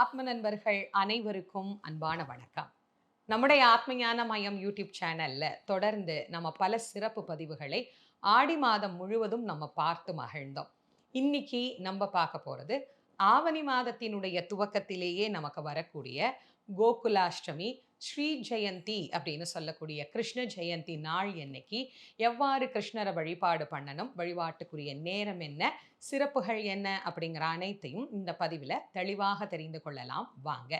ஆத்ம நண்பர்கள் அனைவருக்கும் அன்பான வணக்கம். நம்முடைய ஆத்மஞான மயம் யூடியூப் சேனல்ல தொடர்ந்து நம்ம பல சிறப்பு பதிவுகளை ஆடி மாதம் முழுவதும் நம்ம பார்த்து மகிழ்ந்தோம். இன்னைக்கு நம்ம பார்க்க போறது ஆவணி மாதத்தினுடைய துவக்கத்திலேயே நமக்கு வரக்கூடிய கோகுலாஷ்டமி ஸ்ரீ ஜெயந்தி அப்படின்னு சொல்லக்கூடிய கிருஷ்ண ஜெயந்தி நாள் என்னைக்கு எவ்வாறு கிருஷ்ணரை வழிபாடு பண்ணணும் வழிபாட்டுக்குரிய நேரம் என்ன சிறப்புகள் என்ன அப்படிங்கிற அனைத்தையும் இந்த பதிவில் தெளிவாக தெரிந்து கொள்ளலாம். வாங்க.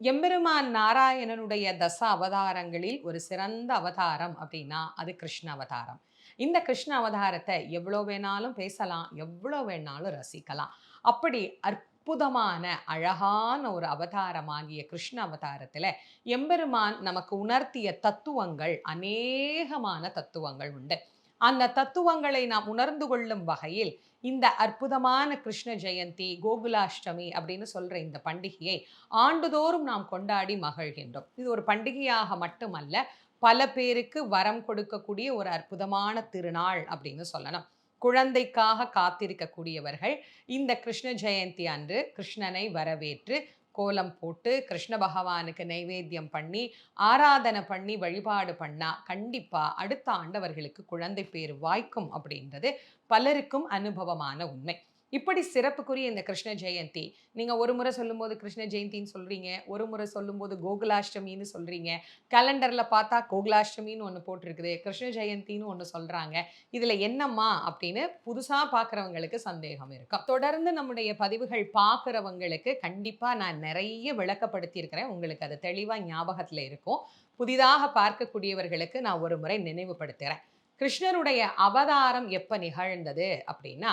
எம்பெருமான் நாராயணனுடைய தச அவதாரங்களில் ஒரு சிறந்த அவதாரம் அப்படின்னா அது கிருஷ்ண அவதாரம். இந்த கிருஷ்ண அவதாரத்தை எவ்வளோ வேணாலும் பேசலாம் எவ்வளோ வேணாலும் ரசிக்கலாம். அப்படி அற்புதமான அழகான ஒரு அவதாரமாகிய கிருஷ்ண அவதாரத்தில் எம்பெருமான் நமக்கு உணர்த்திய தத்துவங்கள் அநேகமான தத்துவங்கள் உண்டு. அந்த தத்துவங்களை நாம் உணர்ந்து கொள்ளும் வகையில் இந்த அற்புதமான கிருஷ்ண ஜெயந்தி கோகுலாஷ்டமி அப்படின்னு சொல்கிற இந்த பண்டிகையை ஆண்டுதோறும் நாம் கொண்டாடி மகிழ்கின்றோம். இது ஒரு பண்டிகையாக மட்டுமல்ல பல பேருக்கு வரம் கொடுக்கக்கூடிய ஒரு அற்புதமான திருநாள் அப்படின்னு சொல்லலாம் குழந்தைக்காக காத்திருக்கக்கூடியவர்கள் இந்த கிருஷ்ண ஜெயந்தி அன்று கிருஷ்ணனை வரவேற்று கோலம் போட்டு கிருஷ்ண பகவானுக்கு நைவேத்தியம் பண்ணி ஆராதனை பண்ணி வழிபாடு பண்ணால் கண்டிப்பாக அடுத்த ஆண்டவர்களுக்கு குழந்தை பேர் வாய்க்கும் அப்படின்றது பலருக்கும் அனுபவமான உண்மை. இப்படி சிறப்புக்குரிய இந்த கிருஷ்ண ஜெயந்தி. நீங்கள் ஒரு முறை சொல்லும்போது கிருஷ்ண ஜெயந்தின்னு சொல்கிறீங்க ஒரு முறை சொல்லும்போது கோகுலாஷ்டமின்னு சொல்கிறீங்க கேலண்டரில் பார்த்தா கோகுலாஷ்டமின்னு ஒன்று போட்டிருக்குது கிருஷ்ண ஜெயந்தின்னு ஒன்று சொல்கிறாங்க இதில் என்னம்மா அப்படின்னு புதுசாக பார்க்குறவங்களுக்கு சந்தேகம் இருக்கும். தொடர்ந்து நம்முடைய பதிவுகள் பார்க்குறவங்களுக்கு கண்டிப்பாக நான் நிறைய விளக்கப்படுத்தியிருக்கிறேன். உங்களுக்கு அது தெளிவாக ஞாபகத்தில் இருக்கும். புதிதாக பார்க்கக்கூடியவர்களுக்கு நான் ஒரு முறை நினைவுபடுத்துகிறேன் கிருஷ்ணருடைய அவதாரம் எப்போ நிகழ்ந்தது அப்படின்னா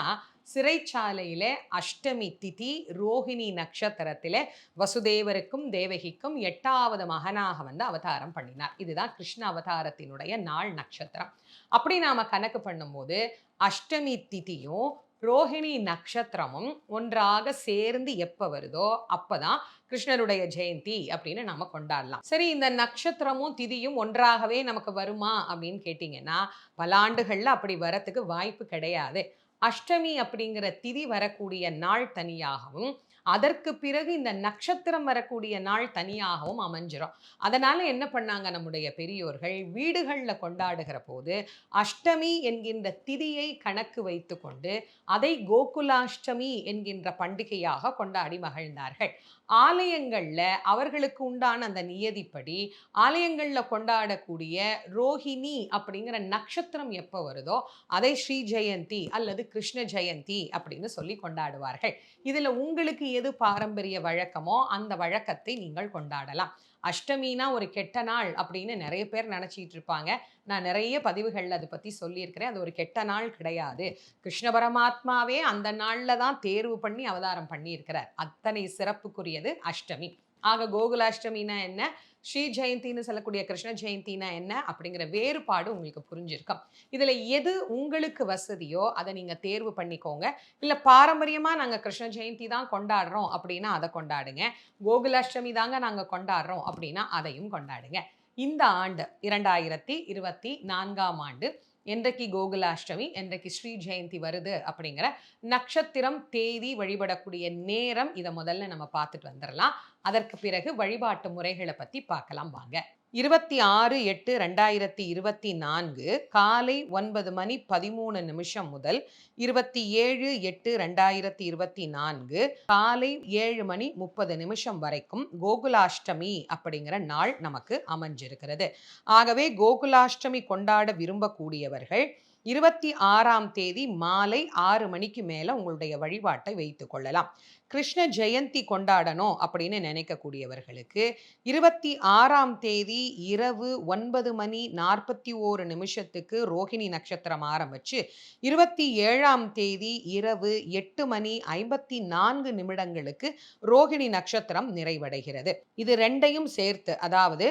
சிறைச்சாலையில அஷ்டமி திதி ரோஹிணி நட்சத்திரத்தில் வசுதேவருக்கும் தேவகிக்கும் எட்டாவது மகனாக வந்து அவதாரம் பண்ணினார். இதுதான் கிருஷ்ண அவதாரத்தினுடைய நாள் நட்சத்திரம். அப்படி நாம கணக்கு பண்ணும்போது அஷ்டமி திதியும் ரோஹிணி நட்சத்திரமும் ஒன்றாக சேர்ந்து எப்போ வருதோ அப்பதான் கிருஷ்ணருடைய ஜெயந்தி அப்படின்னு நம்ம கொண்டாடலாம். சரி இந்த நட்சத்திரமும் திதியும் ஒன்றாகவே நமக்கு வருமா அப்படின்னு கேட்டிங்கன்னா பல ஆண்டுகளில் அப்படி வரத்துக்கு வாய்ப்பு கிடையாது. அஷ்டமி அப்படிங்கிற திதி வரக்கூடிய நாள் தனியாகவும் அதற்கு பிறகு இந்த நட்சத்திரம் வரக்கூடிய நாள் தனியாகவும் அமைஞ்சிரும். அதனால என்ன பண்ணாங்க நம்முடைய பெரியோர்கள்? வீடுகளில் கொண்டாடுகிற போது அஷ்டமி என்கின்ற திதியை கணக்கு வைத்து கொண்டு அதை கோகுலாஷ்டமி என்கின்ற பண்டிகையாக கொண்டாடி மகிழ்ந்தார்கள். ஆலயங்களில் அவர்களுக்கு உண்டான அந்த நியதிப்படி ஆலயங்களில் கொண்டாடக்கூடிய ரோஹிணி அப்படிங்கிற நட்சத்திரம் எப்போ வருதோ அதை ஸ்ரீ ஜெயந்தி அல்லது கிருஷ்ண ஜெயந்தி அப்படின்னு சொல்லி கொண்டாடுவார்கள். இதில் உங்களுக்கு எது பாரம்பரிய வழக்கமோ அந்த வழக்கத்தை நீங்கள் கொண்டாடலாம். அஷ்டமினா ஒரு கெட்ட நாள் அப்படின்னு நிறைய பேர் நினச்சிட்டு இருப்பாங்க. நான் நிறைய பதிவுகளில் அதை பற்றி சொல்லியிருக்கிறேன். அது ஒரு கெட்ட நாள் கிடையாது. கிருஷ்ண பரமாத்மாவே அந்த நாளில் தான் தேர்வு பண்ணி அவதாரம் பண்ணியிருக்கிறார். அத்தனை சிறப்புக்குரியது அஷ்டமி. ஆக கோகுலாஷ்டமினா என்ன? ஸ்ரீ ஜெயந்தின்னு சொல்லக்கூடிய கிருஷ்ண ஜெயந்தினா என்ன அப்படிங்கிற வேறுபாடு உங்களுக்கு புரிஞ்சிருக்கும். இதில் எது உங்களுக்கு வசதியோ அதை நீங்கள் தேர்வு பண்ணிக்கோங்க. இல்லை பாரம்பரியமாக நாங்கள் கிருஷ்ண ஜெயந்தி தான் கொண்டாடுறோம் அப்படின்னா அதை கொண்டாடுங்க. கோகுலாஷ்டமி தாங்க நாங்கள் கொண்டாடுறோம் அப்படின்னா அதையும் கொண்டாடுங்க. இந்த ஆண்டு இரண்டாயிரத்தி இருபத்தி நான்காம் ஆண்டு என்றைக்கு கோகுலாஷ்டமி என்றைக்கு ஸ்ரீ ஜெயந்தி வருது அப்படிங்கிற நட்சத்திரம் தேதி வழிபடக்கூடிய நேரம் இதை முதல்ல நம்ம பார்த்துட்டு வந்துடலாம். அதற்கு பிறகு வழிபாட்டு முறைகளை பற்றி பார்க்கலாம் வாங்க. இருபத்தி ஆறு எட்டு ரெண்டாயிரத்தி இருபத்தி நான்கு காலை ஒன்பது மணி பதிமூணு நிமிஷம் முதல் இருபத்தி ஏழு எட்டு ரெண்டாயிரத்தி இருபத்தி நான்கு காலை ஏழு மணி முப்பது நிமிஷம் வரைக்கும் கோகுலாஷ்டமி அப்படிங்கிற நாள் நமக்கு அமைஞ்சிருக்கிறது. ஆகவே கோகுலாஷ்டமி கொண்டாட விரும்பக்கூடியவர்கள் இருபத்தி ஆறாம் தேதி மாலை ஆறு மணிக்கு மேலே உங்களுடைய வழிபாட்டை வைத்து கொள்ளலாம். கிருஷ்ண ஜெயந்தி கொண்டாடணும் அப்படின்னு நினைக்கக்கூடியவர்களுக்கு இருபத்தி ஆறாம் தேதி இரவு ஒன்பது மணி நாற்பத்தி ஓரு நிமிஷத்துக்கு ரோஹிணி நட்சத்திரம் ஆரம்பிச்சு இருபத்தி ஏழாம் தேதி இரவு எட்டு மணி ஐம்பத்தி நான்கு நிமிடங்களுக்கு ரோஹிணி நட்சத்திரம் நிறைவடைகிறது. இது ரெண்டையும் சேர்த்து அதாவது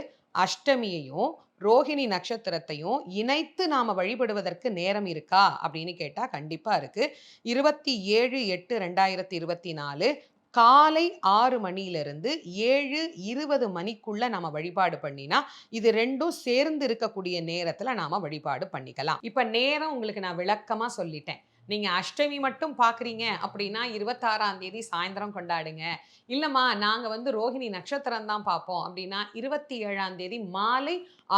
அஷ்டமியையும் ரோஹிணி நட்சத்திரத்தையும் இணைத்து நாம வழிபடுவதற்கு நேரம் இருக்கா அப்படின்னு கேட்டா கண்டிப்பா இருக்கு. இருபத்தி ஏழு எட்டு ரெண்டாயிரத்தி இருபத்தி நாலு காலை ஆறு மணியிலிருந்து ஏழு இருபது மணிக்குள்ள நாம வழிபாடு பண்ணினா இது ரெண்டும் சேர்ந்து இருக்கக்கூடிய நேரத்துல நாம வழிபாடு பண்ணிக்கலாம். இப்ப நேரம் உங்களுக்கு நான் விளக்கமா சொல்லிட்டேன். நீங்க அஷ்டமி மட்டும் பார்க்குறீங்க அப்படின்னா இருபத்தாறாம் தேதி சாயந்தரம் கொண்டாடுங்க. இல்லைம்மா நாங்க வந்து ரோஹிணி நட்சத்திரம் தான் பார்ப்போம் அப்படின்னா இருபத்தி ஏழாம் தேதி மாலை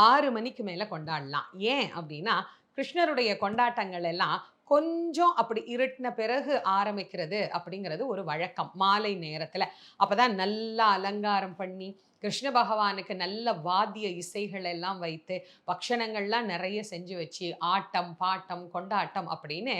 ஆறு மணிக்கு மேல கொண்டாடலாம். ஏன் அப்படின்னா கிருஷ்ணருடைய கொண்டாட்டங்கள் எல்லாம் கொஞ்சம் அப்படி இருட்டின பிறகு ஆரம்பிக்கிறது அப்படிங்கிறது ஒரு வழக்கம் மாலை நேரத்தில். அப்போ தான் நல்லா அலங்காரம் பண்ணி கிருஷ்ண பகவானுக்கு நல்ல வாத்திய இசைகள் எல்லாம் வைத்து பக்ஷணங்கள்லாம் நிறைய செஞ்சு வச்சு ஆட்டம் பாட்டம் கொண்டாட்டம் அப்படின்னு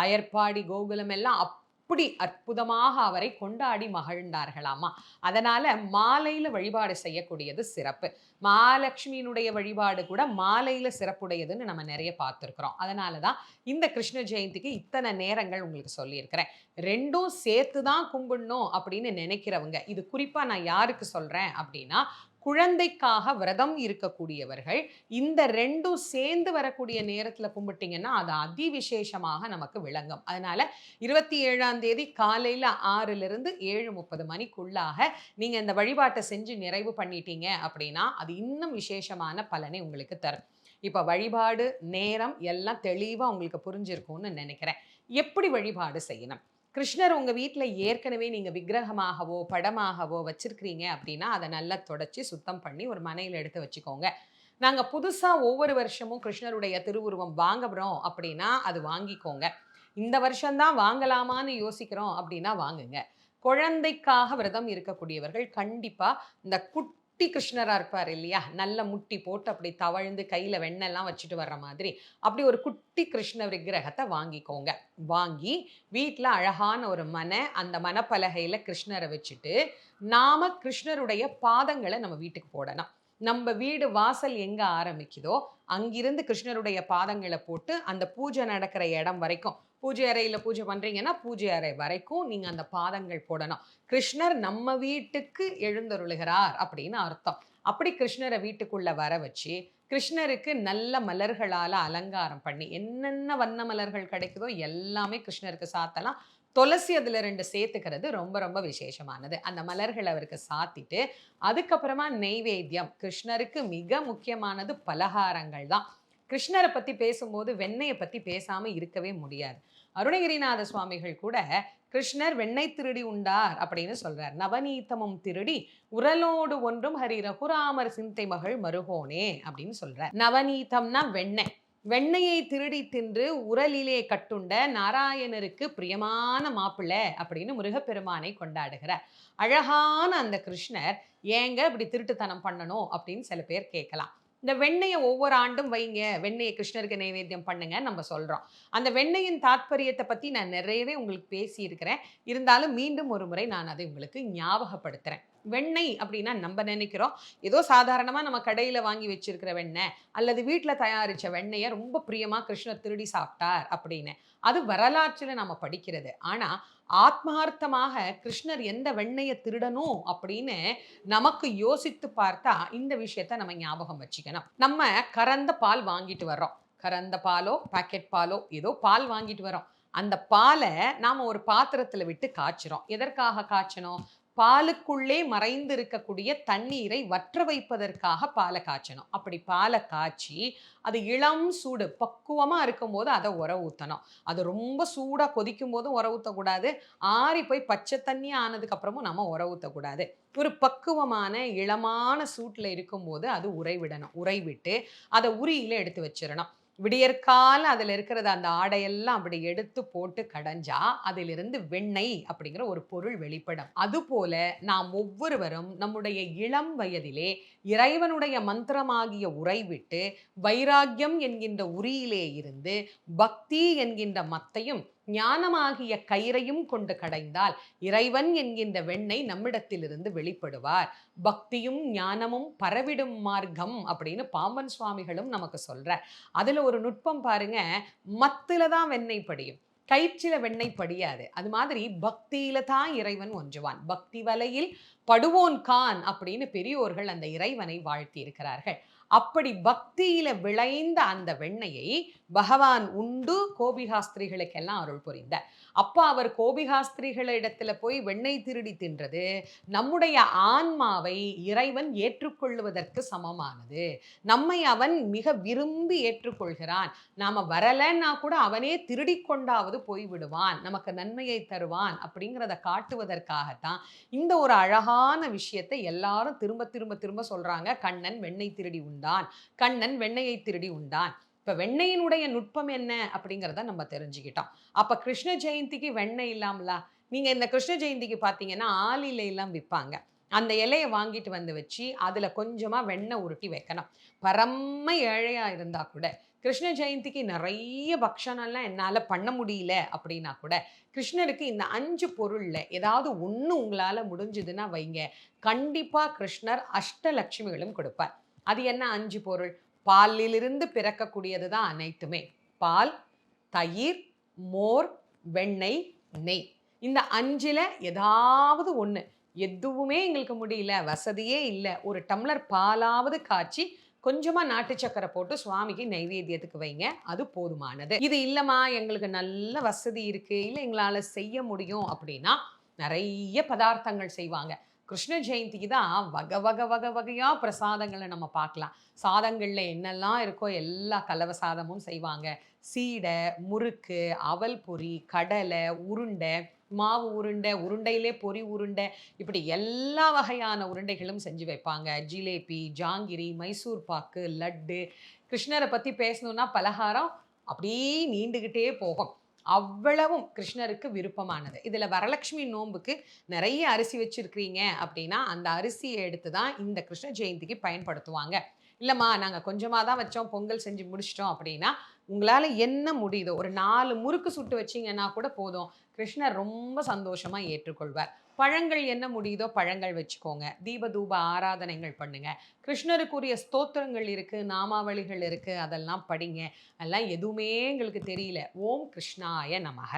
ஆயர்பாடி கோகுலம் எல்லாம் அப்படி அற்புதமாக அவரை கொண்டாடி மகிழ்ந்தார்களாமா? அதனால மாலையில வழிபாடு செய்யக்கூடியது சிறப்பு. மகாலட்சுமியினுடைய வழிபாடு கூட மாலையில சிறப்புடையதுன்னு நம்ம நிறைய பார்த்துருக்குறோம். அதனால தான் இந்த கிருஷ்ண ஜெயந்திக்கு இத்தனை நேரங்கள் உங்களுக்கு சொல்லியிருக்கிறேன். ரெண்டும் சேர்த்து தான் கும்பிடணும் அப்படின்னு நினைக்கிறவங்க இது குறிப்பா நான் யாருக்கு சொல்றேன் அப்படின்னா குழந்தைக்காக விரதம் இருக்கக்கூடியவர்கள் இந்த ரெண்டும் சேர்ந்து வரக்கூடிய நேரத்தில் கும்பிட்டீங்கன்னா அது அதி விசேஷமாக நமக்கு விளங்கும். அதனால இருபத்தி ஏழாம் தேதி காலையில் ஆறிலிருந்து ஏழு முப்பது மணிக்குள்ளாக நீங்கள் இந்த வழிபாட்டை செஞ்சு நிறைவு பண்ணிட்டீங்க அப்படின்னா அது இன்னும் விசேஷமான பலனை உங்களுக்கு தரும். இப்போ வழிபாடு நேரம் எல்லாம் தெளிவாக உங்களுக்கு புரிஞ்சிருக்கும்னு நினைக்கிறேன். எப்படி வழிபாடு செய்யணும்? கிருஷ்ணர் உங்கள் வீட்டில் ஏற்கனவே நீங்கள் விக்கிரகமாகவோ படமாகவோ வச்சிருக்கிறீங்க அப்படின்னா அதை நல்லா தொடச்சி சுத்தம் பண்ணி ஒரு மனையில் எடுத்து வச்சுக்கோங்க. நாங்கள் புதுசாக ஒவ்வொரு வருஷமும் கிருஷ்ணருடைய திருவுருவம் வாங்குகிறோம் அப்படின்னா அது வாங்கிக்கோங்க. இந்த வருஷம்தான் வாங்கலாமான்னு யோசிக்கிறோம் அப்படின்னா வாங்குங்க. குழந்தைக்காக விரதம் இருக்கக்கூடியவர்கள் கண்டிப்பாக இந்த குட் குட்டி கிருஷ்ணராக இருப்பார் இல்லையா? நல்ல முட்டி போட்டு அப்படி தவழ்ந்து கையில் வெண்ணெல்லாம் வச்சுட்டு வர்ற மாதிரி அப்படி ஒரு குட்டி கிருஷ்ண விக்கிரகத்தை வாங்கிக்கோங்க. வாங்கி வீட்டில் அழகான ஒரு மனை அந்த மனப்பலகையில் கிருஷ்ணரை வச்சுட்டு நாம் கிருஷ்ணருடைய பாதங்களை நம்ம வீட்டுக்கு போடணும். நம்ம வீடு வாசல் எங்கே ஆரம்பிக்குதோ அங்கிருந்து கிருஷ்ணருடைய பாதங்களை போட்டு அந்த பூஜை நடக்கிற இடம் வரைக்கும் பூஜை அறையில் பூஜை பண்ணுறீங்கன்னா பூஜை அறை வரைக்கும் நீங்கள் அந்த பாதங்கள் போடணும். கிருஷ்ணர் நம்ம வீட்டுக்கு எழுந்தருளுகிறார் அப்படின்னு அர்த்தம். அப்படி கிருஷ்ணரை வீட்டுக்குள்ளே வர வச்சு கிருஷ்ணருக்கு நல்ல மலர்களால் அலங்காரம் பண்ணி என்னென்ன வண்ண மலர்கள் கிடைக்குதோ எல்லாமே கிருஷ்ணருக்கு சாத்தலாம். துளசி அதில் ரெண்டு சேர்த்துக்கிறது ரொம்ப ரொம்ப விசேஷமானது. அந்த மலர்கள் அவருக்கு சாத்திட்டு அதுக்கப்புறமா நெய்வேத்தியம். கிருஷ்ணருக்கு மிக முக்கியமானது பலகாரங்கள் தான். கிருஷ்ணரை பற்றி பேசும்போது வெண்ணையை பற்றி பேசாமல் இருக்கவே முடியாது. அருணகிரிநாத சுவாமிகள் கூட கிருஷ்ணர் வெண்ணெய் திருடி உண்டார் அப்படின்னு சொல்றார். நவநீதமும் திருடி உரலோடு ஒன்றும் ஹரி ரகுராமர் சிந்தை மகள் மருகோனே அப்படின்னு சொல்றார். நவநீதம்னா வெண்ணெய். வெண்ணையை திருடி தின்று உரலிலே கட்டுண்ட நாராயணருக்கு பிரியமான மாப்பிள்ளை அப்படின்னு முருகப்பெருமானை கொண்டாடுகிறார். அழகான அந்த கிருஷ்ணர் ஏங்க இப்படி திருட்டுத்தனம் பண்ணணும் அப்படின்னு சில பேர் கேட்கலாம். இந்த வெண்ணெயை ஒவ்வொரு ஆண்டும் வைங்க. வெண்ணெயை கிருஷ்ணருக்கு நைவேத்தியம் பண்ணுங்க நம்ம சொல்கிறோம் அந்த வெண்ணெயின் தாத்பரியத்தை பற்றி நான் நிறையவே உங்களுக்கு பேசியிருக்கிறேன். இருந்தாலும் மீண்டும் ஒரு முறை நான் அதை உங்களுக்கு ஞாபகப்படுத்துகிறேன் வெண்ணெய் அப்படின்னா நம்ம நினைக்கிறோம். ஏதோ சாதாரணமாக நம்ம கடையில் வாங்கி வச்சிருக்கிற வெண்ணெய் அல்லது வீட்டில் தயாரித்த வெண்ணெயை ரொம்ப பிரியமாக கிருஷ்ணர் திருடி சாப்பிட்டார் அப்படின்னு. அது வரலாற்றில் நம்ம படிக்கிறது. ஆனால் ஆத்மார்த்தமாக கிருஷ்ணர் எந்த வெண்ணையை திருடணும் அப்படின்னு நமக்கு யோசித்து பார்த்தா இந்த விஷயத்த நம்ம ஞாபகம் வச்சுக்கணும். நம்ம கறந்த பால் வாங்கிட்டு வர்றோம். கறந்த பாலோ பாக்கெட் பாலோ ஏதோ பால் வாங்கிட்டு வரோம் அந்த பாலை நாம் ஒரு பாத்திரத்தில் விட்டு காய்ச்சிரும் எதற்காக காய்ச்சணும்? பாலுக்குள்ளே மறைந்து இருக்கக்கூடிய தண்ணீரை வற்ற வைப்பதற்காக பாலை காய்ச்சணும். அப்படி பாலை காய்ச்சி அது இளம் சூடு பக்குவமாக இருக்கும்போது அதை உர ஊற்றணும் அது ரொம்ப சூடாக கொதிக்கும் போதும் உர ஊற்றக்கூடாது ஆறி போய் பச்சை தண்ணி ஆனதுக்கப்புறமும் நம்ம உர ஊற்றக்கூடாது ஒரு பக்குவமான இளமான சூட்டில் இருக்கும்போது அது உறைவிடணும். உறைவிட்டு அதை உரியில் எடுத்து வச்சிடணும். விடியற்கால அதில் இருக்கிறத அந்த ஆடையெல்லாம் அப்படி எடுத்து போட்டு கடைஞ்சா அதிலிருந்து வெண்ணெய் அப்படிங்கிற ஒரு பொருள் வெளிப்படும். அதுபோல நாம் ஒவ்வொருவரும் நம்முடைய இளம் வயதிலே இறைவனுடைய மந்திரமாகிய உரை விட்டு வைராக்கியம் என்கின்ற உரியிலே இருந்து பக்தி என்கின்ற மத்தையும் ஞானமாகிய கயிறையும் கொண்டு கடைந்தால் இறைவன் என்கின்ற வெண்ணை நம்மிடத்திலிருந்து வெளிப்படுவார். பக்தியும் ஞானமும் பரவிடும் மார்க்கம் அப்படின்னு பாம்பன் சுவாமிகளும் நமக்கு சொல்ற அதுல ஒரு நுட்பம் பாருங்க மத்தில் தான் வெண்ணெய் படியும் கயிற்றில வெண்ணெய் படியாது. அது மாதிரி பக்தியில தான் இறைவன் ஒன்றுவான். பக்தி வலையில் படுவோன் கான் அப்படின்னு பெரியோர்கள் அந்த இறைவனை வாழ்த்தி இருக்கிறார்கள் அப்படி பக்தியில விளைந்த அந்த வெண்ணையை பகவான் உண்டு கோபிகாஸ்திரிகளுக்கெல்லாம் அருள் புரிந்த அப்ப அவர் கோபிகாஸ்திரிகளிடத்துல போய் வெண்ணெய் திருடி தின்றது நம்முடைய ஆன்மாவை இறைவன் ஏற்றுக்கொள்வதற்கு சமமானது. நம்மை அவன் மிக விரும்பி ஏற்றுக்கொள்கிறான். நாம வரலன்னா கூட அவனே திருடி கொண்டாவது போய்விடுவான் நமக்கு நன்மையை தருவான் அப்படிங்கிறத காட்டுவதற்காகத்தான் இந்த ஒரு அழகான விஷயத்தை எல்லாரும் திரும்ப திரும்ப திரும்ப சொல்றாங்க. கண்ணன் வெண்ணெய் திருடி உண்டான். கண்ணன் வெண்ணையை திருடி உண்டான். இப்ப வெண்ணையினுடைய நுட்பம் என்ன? அப்படிங்கிறத நம்ம தெரிஞ்சுக்கிட்டோம். அப்ப கிருஷ்ண ஜெயந்திக்கு வெண்ணெய் இல்லாமலா? நீங்க இந்த கிருஷ்ண ஜெயந்திக்கு பார்த்தீங்கன்னா ஆலில எல்லாம் விற்பாங்க. அந்த இலையை வாங்கிட்டு வந்து வச்சு அதில் கொஞ்சமாக வெண்ணெய் உருட்டி வைக்கணும். பரம ஏழையாக இருந்தால் கூட கிருஷ்ண ஜெயந்திக்கு நிறைய பக்ஷணம்லாம் என்னால் பண்ண முடியல அப்படின்னா கூட கிருஷ்ணருக்கு இந்த அஞ்சு பொருளில் ஏதாவது ஒன்று உங்களால் முடிஞ்சதுன்னா வைங்க. கண்டிப்பாக கிருஷ்ணர் அஷ்டலட்சுமிகளும் கொடுப்பார். அது என்ன? அஞ்சு பொருள். பாலிலிருந்து பிறக்கக்கூடியது தான் அனைத்துமே. பால் தயிர் மோர் வெண்ணெய் நெய். இந்த அஞ்சில் ஏதாவது ஒன்று எதுவுமே எங்களுக்கு முடியல. வசதியே இல்லை. ஒரு டம்ளர் பாலாவது காய்ச்சி கொஞ்சமாக நாட்டு சக்கரை போட்டு சுவாமிக்கு நைவேத்தியத்துக்கு வைங்க. அது போதுமானது. இது இல்லைம்மா எங்களுக்கு நல்ல வசதி இருக்குது இல்லை எங்களால் செய்ய முடியும் அப்படின்னா நிறைய பதார்த்தங்கள் செய்வாங்க. கிருஷ்ண ஜெயந்திக்கு தான் வகை வகை வகை வகையாக பிரசாதங்களை நம்ம பார்க்கலாம். சாதங்களில் என்னெல்லாம் இருக்கோ எல்லா கலவ சாதமும் செய்வாங்க. சீடை முறுக்கு அவல் பொரி கடலை உருண்டை மாவு உருண்டை உருண்டையிலே பொரி உருண்டை இப்படி எல்லா வகையான உருண்டைகளும் செஞ்சு வைப்பாங்க. ஜிலேபி ஜாங்கிரி மைசூர் பாக்கு லட்டு. கிருஷ்ணரை பற்றி பேசணுன்னா பலகாரம் அப்படியே நீண்டுக்கிட்டே போகும். அவ்வளவும் கிருஷ்ணருக்கு விருப்பமானது. இதில் வரலட்சுமி நோன்புக்கு நிறைய அரிசி வச்சுருக்கிறீங்க அப்படின்னா அந்த அரிசியை எடுத்து தான் இந்த கிருஷ்ண ஜெயந்திக்கு பயன்படுத்துவாங்க. இல்லைம்மா நாங்கள் கொஞ்சமாக தான் வச்சோம் பொங்கல் செஞ்சு முடிச்சிட்டோம் அப்படின்னா உங்களால் என்ன முடியுதோ ஒரு நாலு முறுக்கு சுட்டு வச்சிங்கன்னா கூட போதும். கிருஷ்ணர் ரொம்ப சந்தோஷமாக ஏற்றுக்கொள்வார். பழங்கள் என்ன முடியுதோ பழங்கள் வச்சுக்கோங்க. தீப தூப ஆராதனைகள் பண்ணுங்க. கிருஷ்ணருக்குரிய ஸ்தோத்திரங்கள் இருக்கு நாமாவளிகள் இருக்கு அதெல்லாம் படிங்க. அதெல்லாம் எதுவுமே எங்களுக்கு தெரியல. ஓம் கிருஷ்ணாய நமக.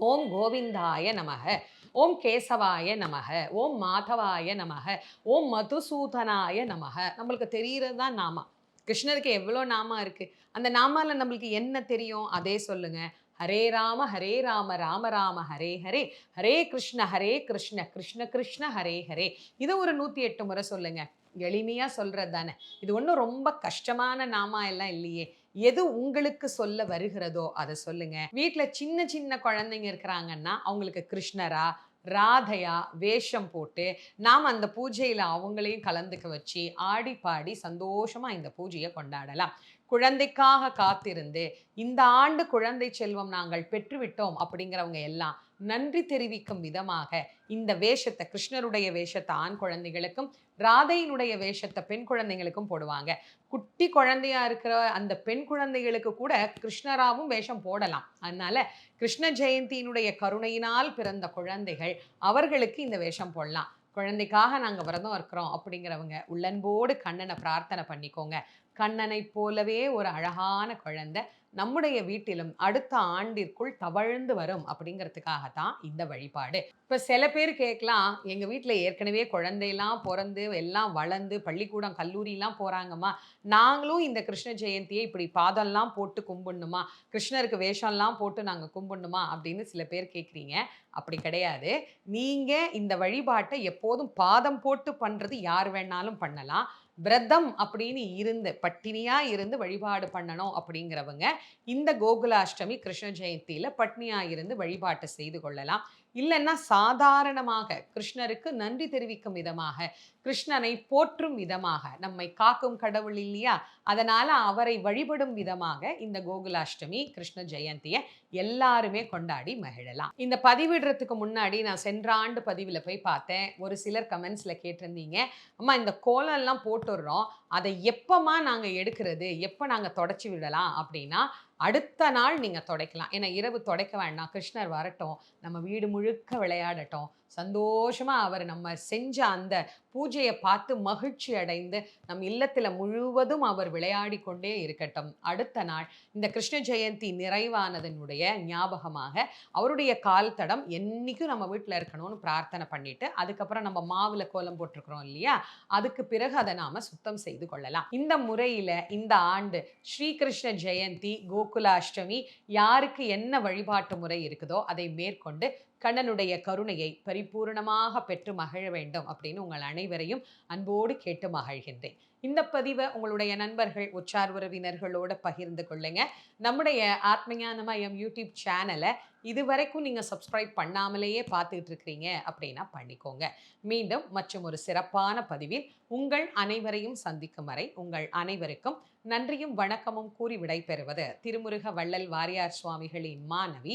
ஓம் கோவிந்தாய நமக ஓம் கேசவாய நமக ஓம் மாதவாய நமக ஓம் மதுசூதனாய நமக. நம்மளுக்கு தெரிகிறது தான் நாமா. கிருஷ்ணருக்கு எவ்வளோ நாமா இருக்கு? அந்த நாமால நம்மளுக்கு என்ன தெரியும்? அதே சொல்லுங்க. ஹரே ராம ஹரே ராம ராம ராம ஹரே ஹரே ஹரே கிருஷ்ண ஹரே கிருஷ்ண கிருஷ்ண கிருஷ்ண ஹரே ஹரே. இதை ஒரு நூற்றி எட்டு முறை சொல்லுங்க. எளிமையாக சொல்கிறது தானே. இது ஒன்றும் ரொம்ப கஷ்டமான நாமா எல்லாம் இல்லையே. எது உங்களுக்கு சொல்ல வருகிறதோ அதை சொல்லுங்க. வீட்டில் சின்ன சின்ன குழந்தைங்க இருக்கிறாங்கன்னா அவங்களுக்கு கிருஷ்ணரா ராதையா வேஷம் போட்டு நாம் அந்த பூஜையில் அவங்களையும் கலந்துக்க வச்சு ஆடி பாடி சந்தோஷமாக இந்த பூஜையை கொண்டாடலாம். குழந்தைக்காக காத்திருந்து இந்த ஆண்டு குழந்தை செல்வம் நாங்கள் பெற்றுவிட்டோம் அப்படிங்கிறவங்க எல்லாம் நன்றி தெரிவிக்கும் விதமாக இந்த வேஷத்தை கிருஷ்ணருடைய வேஷத்தை ஆண் குழந்தைகளுக்கும் ராதையினுடைய வேஷத்தை பெண் குழந்தைங்களுக்கும் போடுவாங்க. குட்டி குழந்தையா இருக்கிற அந்த பெண் குழந்தைகளுக்கு கூட கிருஷ்ணராவும் வேஷம் போடலாம். அதனால கிருஷ்ண ஜெயந்தியினுடைய கருணையினால் பிறந்த குழந்தைகள் அவர்களுக்கு இந்த வேஷம் போடலாம். குழந்தைக்காக நாங்கள் விரதம் இருக்கிறோம் அப்படிங்கிறவங்க உள்ளன்போடு கண்ணனை பிரார்த்தனை பண்ணிக்கோங்க. கண்ணனை போலவே ஒரு அழகான குழந்தை நம்முடைய வீட்டிலும் அடுத்த ஆண்டிற்குள் தவழ்ந்து வரும் அப்படிங்கிறதுக்காக தான் இந்த வழிபாடு. இப்போ சில பேர் கேட்கலாம் எங்கள் வீட்டில் ஏற்கனவே குழந்தையெல்லாம் பிறந்து எல்லாம் வளர்ந்து பள்ளிக்கூடம் கல்லூரிலாம் போகிறாங்கம்மா நாங்களும் இந்த கிருஷ்ண ஜெயந்தியை இப்படி பாதம்லாம் போட்டு கும்பிடணுமா? கிருஷ்ணருக்கு வேஷம்லாம் போட்டு நாங்கள் கும்பிடணுமா? அப்படின்னு சில பேர் கேட்குறீங்க. அப்படி கிடையாது. நீங்கள் இந்த வழிபாட்டை எப்போதும் பாதம் போட்டு பண்ணுறது யார் வேணாலும் பண்ணலாம். விரதம் அப்படின்னு இருந்து பட்டினியா இருந்து வழிபாடு பண்ணணும் அப்படிங்கிறவங்க இந்த கோகுலாஷ்டமி கிருஷ்ண ஜெயந்தியில பட்டினியா இருந்து வழிபாட்டை செய்து கொள்ளலாம். இல்லைன்னா சாதாரணமாக கிருஷ்ணருக்கு நன்றி தெரிவிக்கும் விதமாக கிருஷ்ணனை போற்றும் விதமாக நம்மை காக்கும் கடவுள் இல்லையா? அதனால் அவரை வழிபடும் விதமாக இந்த கோகுலாஷ்டமி கிருஷ்ண ஜெயந்தியை எல்லாருமே கொண்டாடி மகிழலாம். இந்த பதிவிடுறதுக்கு முன்னாடி நான் சென்ற ஆண்டு பதிவில் போய் பார்த்தேன். ஒரு சிலர் கமெண்ட்ஸில் கேட்டிருந்தீங்க. அம்மா இந்த கோலம்லாம் போட்டுடுறோம். அதை எப்போமா நாங்கள் எடுக்கிறது? எப்போ நாங்கள் தொடச்சி விடலாம்? அப்படின்னா அடுத்த நாள் நீங்கள் துடைக்கலாம். ஏன்னா இரவு துடைக்க வேண்டாம். கிருஷ்ணர் வரட்டும். நம்ம வீடு முழுக்க விளையாடட்டும். சந்தோஷமாக அவர் நம்ம செஞ்ச அந்த பூஜையை பார்த்து மகிழ்ச்சி அடைந்து நம் இல்லத்தில் முழுவதும் அவர் விளையாடி கொண்டே இருக்கட்டும். அடுத்த நாள் இந்த கிருஷ்ண ஜெயந்தி நிறைவானதனுடைய ஞாபகமாக அவருடைய கால் தடம் என்றைக்கும் நம்ம வீட்டில் இருக்கணும்னு பிரார்த்தனை பண்ணிட்டு அதுக்கப்புறம் நம்ம மாவில் கோலம் போட்டிருக்கிறோம் இல்லையா? அதுக்கு பிறகு அதை நாம் சுத்தம் செய்து கொள்ளலாம். இந்த முறையில் இந்த ஆண்டு ஸ்ரீகிருஷ்ண ஜெயந்தி கோகுலாஷ்டமி யாருக்கு என்ன வழிபாட்டு முறை இருக்குதோ அதை மேற்கொண்டு கண்ணனுடைய கருணையை பரிபூரணமாக பெற்று மகிழ வேண்டும் அப்படின்னு உங்கள் அனைவரையும் அன்போடு கேட்டு மகிழ்கின்றேன். இந்த பதிவை உங்களுடைய நண்பர்கள் உற்றார் உறவினர்களோட பகிர்ந்து கொள்ளுங்க. நம்முடைய ஆத்மஞானமயம் யூடியூப் சேனலை இதுவரைக்கும் நீங்கள் சப்ஸ்கிரைப் பண்ணாமலேயே பார்த்துக்கிட்டு இருக்கிறீங்க அப்படின்னா பண்ணிக்கோங்க. மீண்டும் மற்றும் ஒரு சிறப்பான பதிவில் உங்கள் அனைவரையும் சந்திக்கும் வரை உங்கள் அனைவருக்கும் நன்றியும் வணக்கமும் கூறி விடைபெறுவது திருமுருக வள்ளல் வாரியார் சுவாமிகளின் மாணவி